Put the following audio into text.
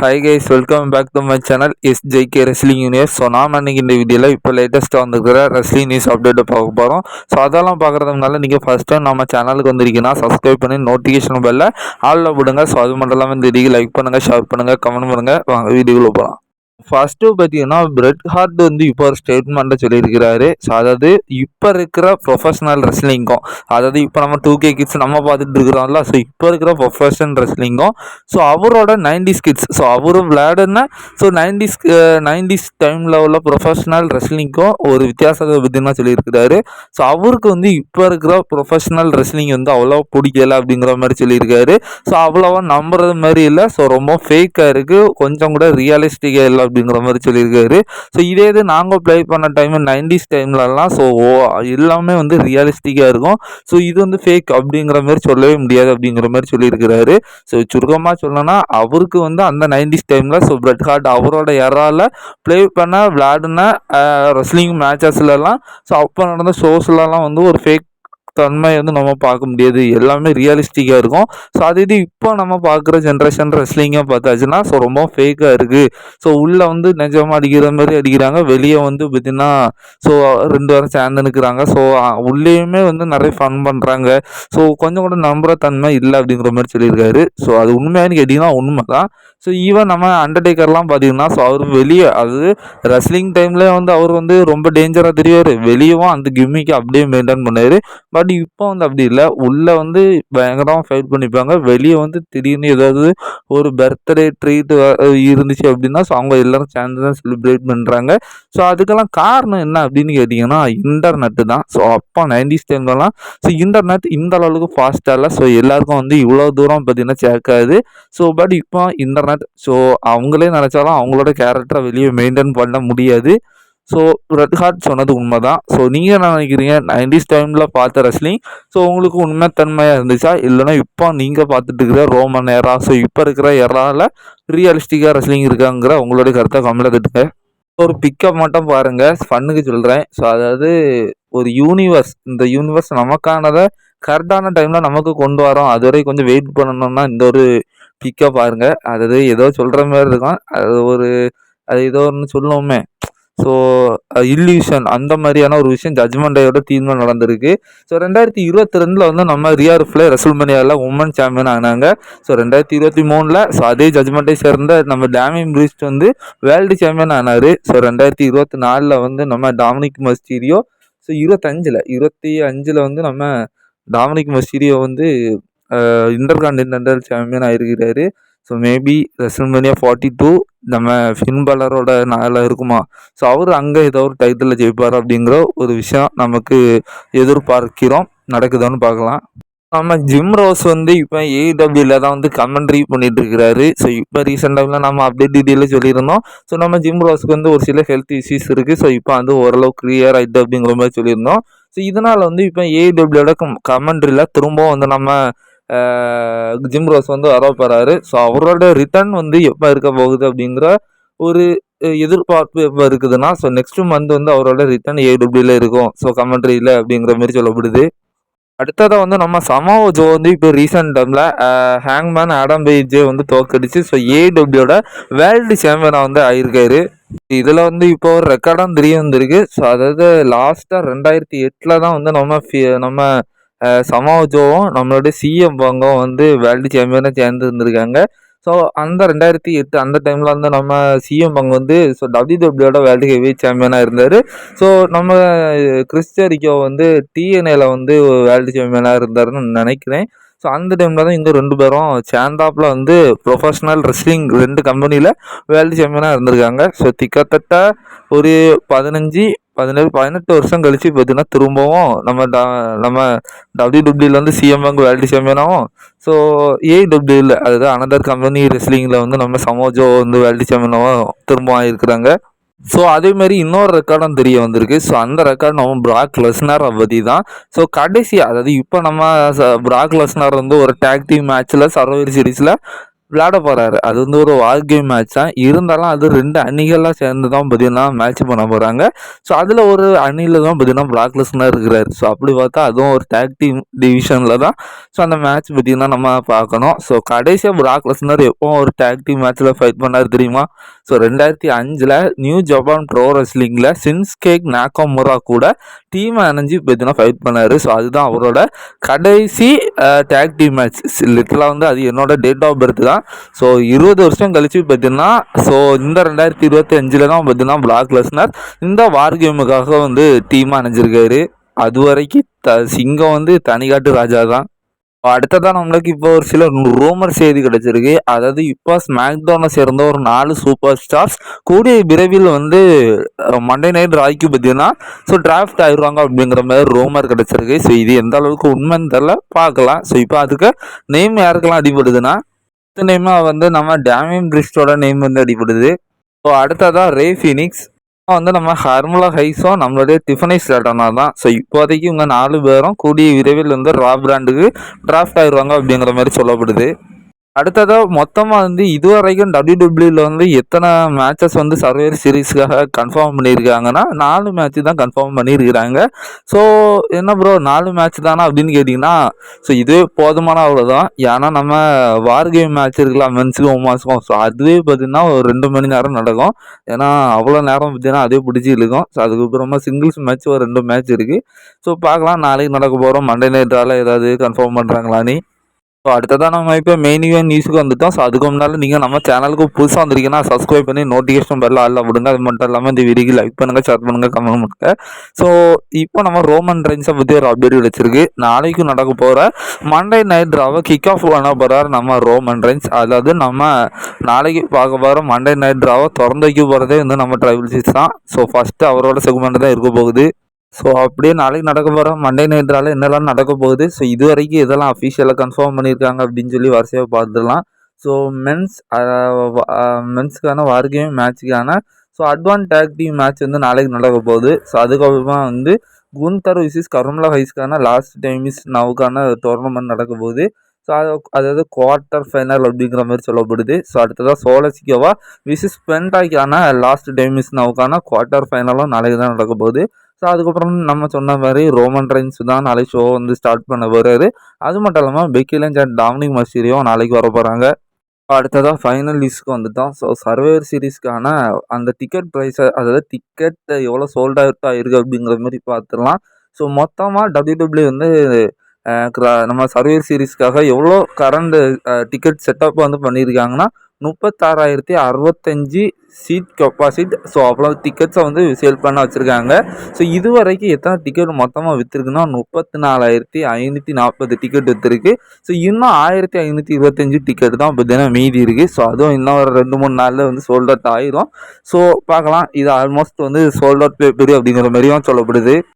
Hi guys welcome back to my channel S JK wrestling universe so நாம் அன்றைக்கி இந்த வீடியோவில் இப்போ லேட்டஸ்ட்டாக வந்துருக்கிற ரெஸ்லிங் நியூஸ் அப்டேட்டை பார்க்க போகிறோம் ஸோ அதெல்லாம் பார்க்குறதுனால நீங்கள் ஃபஸ்ட் டைம் நம்ம சேனலுக்கு வந்திருக்கீங்கன்னா சப்ஸ்கிரைப் பண்ணி நோட்டிஃபிகேஷன் பெல்ல ஆளில் விடுங்க. ஸோ அது மட்டும் இல்லாமல் இந்த வீடியோ லைக் பண்ணுங்கள் ஷேர் பண்ணுங்கள் கமெண்ட் பண்ணுங்கள் வாங்க வீடியோவில் போகலாம் ஃபஸ்ட்டு பார்த்தீங்கன்னா பிரெட் ஹார்ட் வந்து இப்போ ஒரு ஸ்டேட்மெண்ட்டை சொல்லியிருக்கிறாரு. ஸோ அதாவது இப்போ இருக்கிற ப்ரொஃபஷனல் ரெஸ்லிங்கும் அதாவது இப்போ நம்ம டூ கே கிட்ஸ் நம்ம பார்த்துட்டு இருக்கிறோம்ல ஸோ இப்போ இருக்கிற ப்ரொஃபஷனல் ரெஸ்லிங்கும் ஸோ அவரோட நைன்டிஸ் கிட்ஸ் ஸோ அவரும் விளையாடுன ஸோ நைன்டிஸ் நைன்டிஸ் டைமில் உள்ள ப்ரொஃபஷனல் ரெஸ்லிங்க்கும் ஒரு வித்தியாசத்தை பற்றினா சொல்லியிருக்கிறாரு. ஸோ அவருக்கு வந்து இப்போ இருக்கிற ப்ரொஃபஷனல் ரெஸ்லிங் வந்து அவ்வளோ பிடிக்கல அப்படிங்கிற மாதிரி சொல்லியிருக்காரு. ஸோ அவ்வளோவா நம்புறது மாதிரி இல்லை ஸோ ரொம்ப ஃபேக்காக இருக்குது கொஞ்சம் கூட ரியலிஸ்டிக்காக இல்லை அப்படிங்கிற மாதிரி சொல்லியிருக்காரு. ஸோ இதே இது நாங்கள் ப்ளே பண்ண டைம் நைன்டிஸ் டைம்லலாம் ஸோ எல்லாமே வந்து ரியலிஸ்டிக்காக இருக்கும். ஸோ இது வந்து ஃபேக் அப்படிங்கிற மாதிரி சொல்லவே முடியாது அப்படிங்கிற மாதிரி சொல்லியிருக்கிறாரு. ஸோ சுருக்கமாக சொல்லணும்னா அவருக்கு வந்து அந்த நைன்டிஸ் டைமில் ஸோ பிரெட் ஹார்ட் அவரோட யாரால ப்ளே பண்ண விளையாடின ரெஸ்லிங் மேட்சஸ்லலாம் ஸோ அப்போ நடந்த ஷோஸ்லலாம் வந்து ஒரு ஃபேக் தன்மை வந்து நம்ம பார்க்க முடியாது. எல்லாமே ரியலிஸ்டிக்காக இருக்கும். ஸோ அது இது இப்போ நம்ம பார்க்குற ஜென்ரேஷன் ரெஸ்லிங்காக பார்த்தாச்சுன்னா ஸோ ரொம்ப ஃபேக்காக இருக்குது ஸோ உள்ளே வந்து நிஜமாக அடிக்கிற மாதிரி அடிக்கிறாங்க. வெளியே வந்து பார்த்திங்கன்னா ஸோ ரெண்டு வாரம் சேர்ந்து நிற்கிறாங்க ஸோ உள்ளேயுமே வந்து நிறைய ஃபன் பண்ணுறாங்க ஸோ கொஞ்சம் கூட நம்புற தன்மை இல்லை அப்படிங்கிற மாதிரி சொல்லியிருக்காரு. ஸோ அது உண்மையானு கேட்டிங்கன்னா உண்மை தான் ஸோ ஈவன் நம்ம அண்டர்டேக்கர்லாம் பார்த்தீங்கன்னா ஸோ அவர் வெளியே அது ரெஸ்லிங் டைம்லேயே வந்து அவர் வந்து ரொம்ப டேஞ்சராக தெரியாரு வெளியவும் அந்த கிம்மிக்கு அப்படியே மெயின்டைன் பண்ணார். பட் பட் இப்போ வந்து அப்படி இல்லை. உள்ளே வந்து பயங்கரமாக ஃபைட் பண்ணிப்பாங்க. வெளியே வந்து திடீர்னு ஏதாவது ஒரு பர்த்டே ட்ரீட் இருந்துச்சு அப்படின்னா ஸோ அவங்க எல்லோரும் சேர்ந்து தான் செலிப்ரேட் பண்ணுறாங்க ஸோ அதுக்கெல்லாம் காரணம் என்ன அப்படின்னு கேட்டிங்கன்னா இன்டர்நெட்டு தான். ஸோ அப்போ நைன்டிஸ் டைம்லலாம் ஸோ இன்டர்நெட் இந்த அளவுக்கு ஃபாஸ்ட்டாக இல்லை. ஸோ எல்லாருக்கும் வந்து இவ்வளோ தூரம் பார்த்தீங்கன்னா சேர்க்காது ஸோ பட் இப்போ இன்டர்நெட் ஸோ அவங்களே நினச்சாலும் அவங்களோட கேரக்டரை வெளியே மெயின்டைன் பண்ண முடியாது. ஸோ ரெட் ஹார்ட் சொன்னது உண்மை தான் ஸோ நீங்கள் என்ன நினைக்கிறீங்க? நைன்டிஸ் டைமில் பார்த்த ரெஸ்லிங் ஸோ உங்களுக்கு உண்மைத்தன்மையாக இருந்துச்சா? இல்லைனா இப்போ நீங்கள் பார்த்துட்டு இருக்கிற ரோமன் ஏரா ஸோ இப்போ இருக்கிற ஏராவில் ரியலிஸ்டிக்காக ரெஸ்லிங் இருக்காங்கிற உங்களுடைய கருத்தை கம்மியாக திட்டுங்க. ஒரு பிக்கப் மட்டும் பாருங்கள் ஃபன்னுக்கு சொல்கிறேன் ஸோ அதாவது ஒரு யூனிவர்ஸ் இந்த யூனிவர்ஸ் நமக்கானதை கரெக்டான டைமில் நமக்கு கொண்டு வரோம். அதுவரை கொஞ்சம் வெயிட் பண்ணணும்னா இந்த ஒரு பிக்கப் பாருங்கள் அதாவது ஏதோ சொல்கிற மாதிரி இருக்கும். அது ஒரு அது ஏதோ ஒன்று சொல்லுவோமே. ஸோ இல்யூஷன் அந்த மாதிரியான ஒரு விஷயம் ஜட்மெண்டையோட டேயோட தீர்மானம் நடந்திருக்கு. ஸோ ரெண்டாயிரத்தி இருபத்தி ரெண்டில் வந்து நம்ம ரியார் ஃபிளே ரசல்மனியாவில் உமன் சாம்பியன் ஆனாங்க. ஸோ ரெண்டாயிரத்தி இருபத்தி மூணில் ஸோ அதே ஜட்மெண்ட்டை சேர்ந்த நம்ம டேமிங் பிரிஸ்ட் வந்து வேர்ல்டு சாம்பியன் ஆனார். ஸோ ரெண்டாயிரத்தி இருபத்தி நாலில் வந்து நம்ம டாமினிக் மஸ்டீரியோ ஸோ இருபத்தஞ்சில் இருபத்தி அஞ்சில் வந்து நம்ம டாமினிக் மஸ்டீரியோ வந்து intercontinental champion ஆகிருக்கிறாரு so maybe WrestleMania forty two நம்ம ஃபின்பலரோட நாளில் இருக்குமா? ஸோ அவர் அங்கே ஏதோ ஒரு டைட்டிலில் ஜெயிப்பார் அப்படிங்கிற ஒரு விஷயம் நமக்கு எதிர்பார்க்கிறோம். நடக்குதான்னு பார்க்கலாம். நம்ம ஜிம் ரோஸ் வந்து இப்போ ஏடபிள்யூல தான் வந்து கமெண்ட்ரி பண்ணிட்டு இருக்கிறாரு ஸோ இப்போ ரீசெண்டாக நம்ம அப்டேட் டீட்டெயிலில் சொல்லியிருந்தோம். ஸோ நம்ம ஜிம் ரோஸ்க்கு வந்து ஒரு சில ஹெல்த் இஷ்யூஸ் இருக்குது ஸோ இப்போ வந்து ஓரளவு கிளியர் ஆகிட்டு அப்படிங்கிற மாதிரி சொல்லியிருந்தோம். ஸோ இதனால் வந்து இப்போ ஏடபிள்யூட கமெண்ட்ரியில் திரும்பவும் வந்து நம்ம ஜிம் ரோஸ் வந்து வரப்போகிறாரு ஸோ அவரோட ரிட்டர்ன் வந்து எப்போ இருக்க போகுது அப்படிங்கிற ஒரு எதிர்பார்ப்பு எப்போ இருக்குதுன்னா ஸோ நெக்ஸ்ட் மந்த் வந்து அவரோட ரிட்டர்ன் ஏடபிள்யூல இருக்கும். ஸோ கமெண்ட்ரியில் அப்படிங்கிற மாதிரி சொல்லப்படுது. அடுத்ததாக வந்து நம்ம சமாவோ ஜோ வந்து இப்போ ரீசெண்ட் டைமில் ஹேங்மேன் ஆடம் பேஜே வந்து தோக்கடிச்சு ஸோ ஏடபிள்யூட வேர்ல்டு சாம்பியனாக வந்து ஆயிருக்காரு. இதில் வந்து இப்போ ஒரு ரெக்கார்டாக தெரிய வந்திருக்கு. ஸோ அதாவது லாஸ்ட்டாக ரெண்டாயிரத்தி எட்டில் தான் வந்து நம்ம நம்ம சமாஜோவும் நம்மளுடைய சிஎம் பங்கும் வந்து வேர்ல்டு சாம்பியனாக சேர்ந்து இருந்திருக்காங்க ஸோ அந்த ரெண்டாயிரத்தி எட்டு அந்த டைமில் வந்து நம்ம சிஎம் பங்கு வந்து ஸோ டபிள்யூ டபிள்யூட வேர்ல்டு ஹெவி சாம்பியனாக இருந்தார். ஸோ நம்ம கிறிஸ்டரிக்கோ வந்து டிஎன்ஏல வந்து வேர்ல்டு சாம்பியனாக இருந்தாருன்னு நினைக்கிறேன். ஸோ அந்த டைமில் தான் இங்கே ரெண்டு பேரும் சேந்தாப்பில் வந்து ப்ரொஃபஷ்னல் ரெஸ்லிங் ரெண்டு கம்பெனியில் வேர்ல்டு சாம்பியனாக இருந்திருக்காங்க. ஸோ திக்கத்தட்ட ஒரு பதினஞ்சு பதினேழு பதினெட்டு வருஷம் கழிச்சு பார்த்தீங்கன்னா திரும்பவும் நம்ம ட நம்ம டபிள்யூ டபிள்யூல வந்து சிஎம் வேர்ல்டு சாம்பியனாகவும் ஸோ ஏடபிள்யூல அதாவது அனதர் கம்பெனி ரெஸ்லிங்கில் வந்து நம்ம சமோஜோ வந்து வேர்ல்டு சாம்பியனாகவும் திரும்பவும் ஆகிருக்கிறாங்க ஸோ அதே மாதிரி இன்னொரு ரெக்கார்டும் தெரிய வந்திருக்கு. ஸோ அந்த ரெக்கார்டு நம்ம பிராக் லெஸ்னர் பற்றி தான். ஸோ கடைசி அதாவது இப்போ நம்ம பிராக் லெஸ்னர் வந்து ஒரு டேக் டீம் மேட்ச்சில் சர்வைவர் சீரீஸில் விளையாட போகிறாரு அது வந்து ஒரு வார் கேம் மேட்ச் தான். இருந்தாலும் அது ரெண்டு அணிகள்லாம் சேர்ந்து தான் பார்த்தீங்கன்னா மேட்ச் பண்ண போகிறாங்க ஸோ அதில் ஒரு அணியில் தான் பார்த்தீங்கன்னா பிளாக் லெஸ்னர் இருக்கிறாரு. ஸோ அப்படி பார்த்தா அதுவும் ஒரு டேக் டீம் டிவிஷனில் தான். ஸோ அந்த மேட்ச் பார்த்தீங்கன்னா நம்ம பார்க்கணும். ஸோ கடைசியாக பிளாக் லெஸ்னர் எப்போ ஒரு டேக் டீம் மேட்ச்சில் ஃபைட் பண்ணார் தெரியுமா? ஸோ ரெண்டாயிரத்தி அஞ்சில் நியூ ஜப்பான் ப்ரோ ரெஸ்லிங்கில் சின்ஸ்கேக் நாக்கோமுரா கூட டீமை அணைஞ்சு பார்த்தீங்கன்னா ஃபைட் பண்ணார். ஸோ அதுதான் அவரோட கடைசி டேக் டீம் மேட்ச் லிட்டலாக வந்து அது என்னோட டேட் ஆஃப் பர்த் தான். ஸோ இருபது வருஷம் கழிச்சு பார்த்தீங்கன்னா ஸோ இந்த ரெண்டாயிரத்தி இருபத்தி அஞ்சில் தான் பார்த்தீங்கன்னா பிளாக் லெஸ்னர் இந்த வார் கேமுக்காக வந்து டீமாக அணைஞ்சிருக்காரு. அது வரைக்கும் த சிங்கம் வந்து தனிகாட்டு ராஜா தான். அடுத்ததான் நம்மளுக்கு இப்போ ஒரு சில ரூமர் செய்தி கிடைச்சிருக்கு. அதாவது இப்போ ஸ்மாக்டவுனை சேர்ந்த ஒரு நாலு சூப்பர் ஸ்டார்ஸ் கூடிய விரைவில் வந்து மண்டே நைட் ராய்க்கு பார்த்தீங்கன்னா ஸோ டிராஃப்ட் ஆயிடுவாங்க அப்படிங்கிற மாதிரி ரூமர் கிடைச்சிருக்கு. ஸோ இது எந்த அளவுக்கு உண்மைன்னு தெரில பார்க்கலாம். ஸோ இப்போ அதுக்கு நேம் யாருக்கெல்லாம் அடிபடுதுன்னா நேமாக வந்து நம்ம டேமியன் பிரிஸ்டோட நேம் வந்து அடிபடுது. ஸோ அடுத்ததான் ரே ஃபினிக்ஸ் வந்து நம்ம ஹர்முலா ஹைஸும் நம்மளுடைய டிஃபனை ஸ்லேட்டனா தான். ஸோ இப்போதைக்கு இவங்க நாலு பேரும் கூடிய விரைவில் வந்து ரா பிராண்டுக்கு டிராஃப்ட் ஆயிடுவாங்க அப்படிங்கிற மாதிரி சொல்லப்படுது. அடுத்ததாக மொத்தமாக வந்து இதுவரைக்கும் டபிள்யூடபிள்யூவில் வந்து எத்தனை மேட்சஸ் வந்து சர்வேர் சீரீஸ்க்காக கன்ஃபார்ம் பண்ணியிருக்காங்கன்னா நாலு மேட்ச் தான் கன்ஃபார்ம் பண்ணியிருக்கிறாங்க. ஸோ என்ன ப்ரோ நாலு மேட்ச் தானா அப்படின்னு கேட்டிங்கன்னா ஸோ இதுவே போதுமான அவ்வளோதான் ஏன்னா நம்ம வார் கேம் மேட்ச் இருக்கலாம் மென்ஸுக்கும் உமாஸுக்கும் ஸோ அதுவே பார்த்திங்கன்னா ஒரு ரெண்டு மணி நேரம் நடக்கும். ஏன்னா அவ்வளோ நேரம் பார்த்திங்கன்னா அதே பிடிச்சி இருக்கும் ஸோ அதுக்கப்புறமா சிங்கிள்ஸ் மேட்ச் ஒரு ரெண்டு மேட்ச் இருக்குது ஸோ பார்க்கலாம் நாளைக்கு நடக்க போகிறோம் மண்டே நைட்டால் ஏதாவது கன்ஃபார்ம் பண்ணுறாங்களான்னு ஸோ அடுத்ததான் நம்ம இப்போ மெயின் நியூஸுக்கு வந்துட்டோம். ஸோ அதுக்கு முன்னால் நீங்கள் நம்ம சேனலுக்கு புதுசாக வந்திருக்கீங்கன்னா சப்ஸ்கிரைப் பண்ணி நோட்டிஃபிகேஷன் பெல்லாம் ஆளில் விடுங்க. அது மட்டும் இல்லாமல் இந்த வீடியோக்கு லைக் பண்ணுங்கள் ஷேர் பண்ணுங்கள் கமெண்ட் பண்ணுங்கள் ஸோ இப்போ நம்ம ரோமன் ரைன்ஸை பற்றி ஒரு அப்டேட் வச்சிருக்கு. நாளைக்கு நடக்க போகிற மண்டே நைட் ட்ராவை கிக் ஆஃப் பண்ண போகிறார் நம்ம ரோமன் ரைன்ஸ் அதாவது நம்ம நாளைக்கு பார்க்க போகிற மண்டே நைட் ட்ராவை திறந்து வைக்க போகிறதே வந்து நம்ம ட்ரைபிள் சீட்ஸ் தான். ஸோ ஃபஸ்ட்டு அவரோட செக்மெண்ட் தான் இருக்க போகுது. ஸோ அப்படியே நாளைக்கு நடக்க போகிற மண்டே நைட்ரால் என்னெல்லாம் நடக்க போகுது? ஸோ இது வரைக்கும் இதெல்லாம் அஃபிஷியலாக கன்ஃபார்ம் பண்ணியிருக்காங்க அப்படின்னு சொல்லி வரிசையாக பார்த்துடலாம். ஸோ மென்ஸ் மென்ஸுக்கான வார்கேம் மேட்ச்சுக்கான ஸோ அட்வான் டேக் டீம் மேட்ச் வந்து நாளைக்கு நடக்க போகுது. ஸோ அதுக்கப்புறமா வந்து குந்தர் விசிஸ் கருமலா ஹைஸ்க்கான லாஸ்ட் டைம் இஸ் நவுக்கான டோர்னமெண்ட் நடக்க போகுது. ஸோ அது அதாவது குவார்ட்டர் ஃபைனல் அப்படிங்கிற மாதிரி சொல்லப்படுது. ஸோ அடுத்ததாக சோலசிக்கோவா விசிஸ் பென்டாக்கான லாஸ்ட் டைம் இஸ் நவுக்கான குவார்ட்டர் ஃபைனலும் நாளைக்கு தான் நடக்க போகுது. ஸோ அதுக்கப்புறம் நம்ம சொன்ன மாதிரி ரோமன் ரைன்ஸ் தான் நாளைக்கு ஷோ வந்து ஸ்டார்ட் பண்ண போகிறாரு அது மட்டும் இல்லாமல் பெக்கிலஞ்ச் அண்ட் டாமினிக் மஸ்டீரியும் நாளைக்கு வர போகிறாங்க அடுத்ததாக ஃபைனல் லிஸ்ட்க்கு வந்துட்டோம். ஸோ சர்வேர் சீரீஸ்க்கான அந்த டிக்கெட் ப்ரைஸை அதாவது டிக்கெட் எவ்வளோ சோல்ட் அவுட் ஆகிருக்கு அப்படிங்கிற மாதிரி பார்த்துடலாம். ஸோ மொத்தமாக டபிள்யூடபிள்யூ வந்து நம்ம சர்வேர் சீரீஸ்க்காக எவ்வளோ கரண்ட் டிக்கெட் செட்டப் வந்து பண்ணியிருக்காங்கன்னா முப்பத்தாறாயிரத்தி அறுபத்தஞ்சி சீட் கெப்பாசிட் ஸோ அவ்வளோ டிக்கெட்ஸை வந்து சேல் பண்ண வச்சுருக்காங்க. ஸோ இது வரைக்கும் எத்தனை டிக்கெட் மொத்தமாக விற்றுருக்குன்னா முப்பத்தி நாலாயிரத்தி ஐநூற்றி நாற்பது டிக்கெட் விற்றுருக்கு ஸோ இன்னும் ஆயிரத்தி ஐநூற்றி இருபத்தஞ்சி டிக்கெட் தான் பார்த்திங்கன்னா மீதி இருக்குது ஸோ அதுவும் இன்னும் ஒரு ரெண்டு மூணு நாளில் வந்து சோல்ட் அவுட் ஆயிரும். ஸோ பார்க்கலாம். இது ஆல்மோஸ்ட் வந்து சோல்ட் அவுட் பெரிய அப்படிங்கிற மாதிரியும் சொல்லப்படுது.